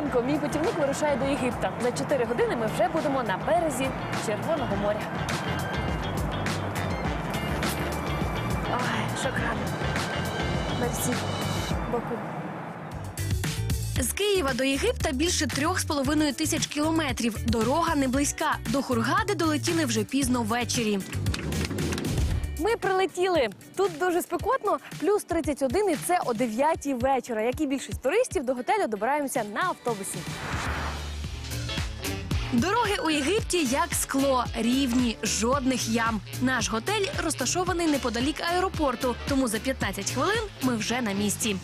ранку. Мій путівник вирушає до Єгипта. За 4 години ми вже будемо на березі Червоного моря. Ой, шокран. Мерсі. Баку. З Києва до Єгипта більше трьох з половиною тисяч кілометрів. Дорога не близька. До Хургади долетіли вже пізно ввечері. Ми прилетіли. Тут дуже спекотно, плюс 31, і це о 9 вечора. Як і більшість туристів, до готелю добираємося на автобусі. Дороги у Єгипті як скло, рівні, жодних ям. Наш готель розташований неподалік аеропорту, тому за 15 хвилин ми вже на місці.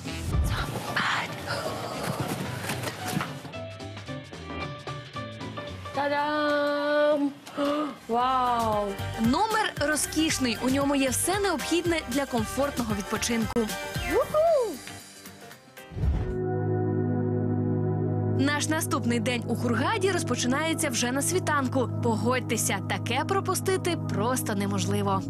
Та-дам! Вау! Номер розкішний. У ньому є все необхідне для комфортного відпочинку. Наш наступний день у Хургаді розпочинається вже на світанку. Погодьтеся, таке пропустити просто неможливо.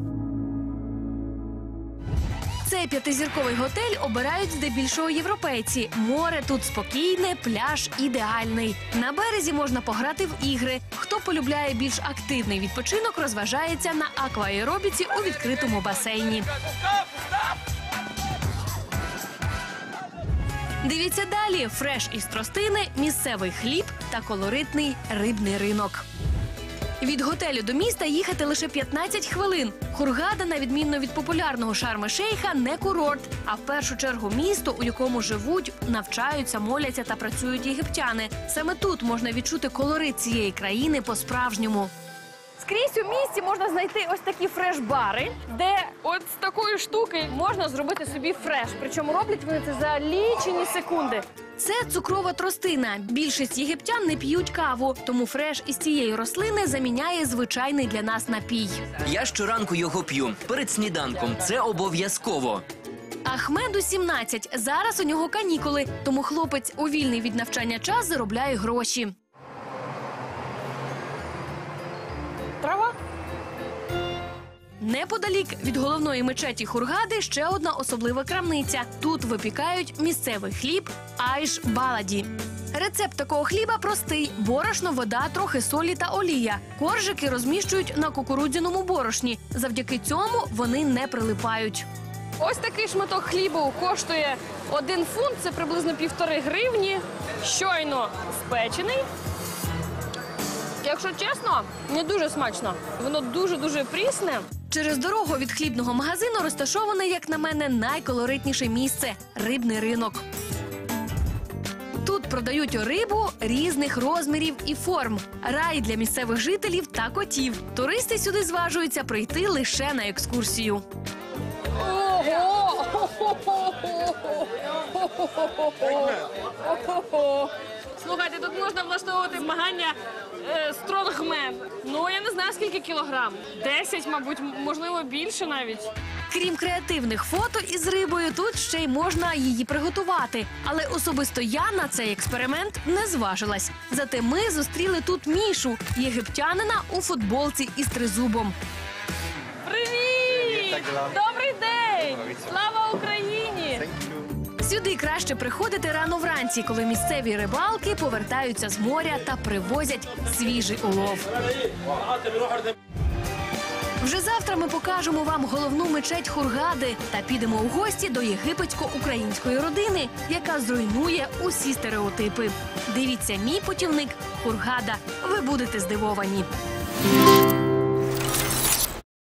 Цей п'ятизірковий готель обирають здебільшого європейці. Море тут спокійне, пляж ідеальний. На березі можна пограти в ігри. Хто полюбляє більш активний відпочинок, розважається на акваеробіці у відкритому басейні. Дивіться далі: фреш із тростини, місцевий хліб та колоритний рибний ринок. Від готелю до міста їхати лише 15 хвилин. Хургада, на відміну від популярного шарми шейха, не курорт, а в першу чергу місто, у якому живуть, навчаються, моляться та працюють єгиптяни. Саме тут можна відчути колорит цієї країни по-справжньому. Скрізь у місті можна знайти ось такі фреш-бари, де от з такої штуки можна зробити собі фреш. Причому роблять вони це за лічені секунди. Це цукрова тростина. Більшість єгиптян не п'ють каву, тому фреш із цієї рослини заміняє звичайний для нас напій. Я щоранку його п'ю перед сніданком. Це обов'язково. Ахмеду 17. Зараз у нього канікули, тому хлопець у вільний від навчання час заробляє гроші. Трава. Неподалік від головної мечеті Хургади ще одна особлива крамниця. Тут випікають місцевий хліб айш баладі. Рецепт такого хліба простий: борошно, вода, трохи солі та олія. Коржики розміщують на кукурудзяному борошні. Завдяки цьому вони не прилипають. Ось такий шматок хлібу коштує один фунт, це приблизно півтори гривні. Щойно спечений. Якщо чесно, не дуже смачно. Воно дуже дуже прісне. Через дорогу від хлібного магазину розташоване, як на мене, найколоритніше місце рибний ринок. Тут продають рибу різних розмірів і форм. Рай для місцевих жителів та котів. Туристи сюди зважуються прийти лише на екскурсію. Ого! Слухайте, тут можна влаштовувати змагання е, стронгмен. Ну я не знаю скільки кілограм. Десять, мабуть, можливо, більше навіть. Крім креативних фото із рибою, тут ще й можна її приготувати. Але особисто я на цей експеримент не зважилась. Зате ми зустріли тут Мішу, єгиптянина у футболці із тризубом. Привіт! Добрий день! Слава Україні! Сюди краще приходити рано вранці, коли місцеві рибалки повертаються з моря та привозять свіжий улов. Вже завтра ми покажемо вам головну мечеть Хургади та підемо у гості до єгипетсько-української родини, яка зруйнує усі стереотипи. Дивіться, мій путівник Хургада. Ви будете здивовані.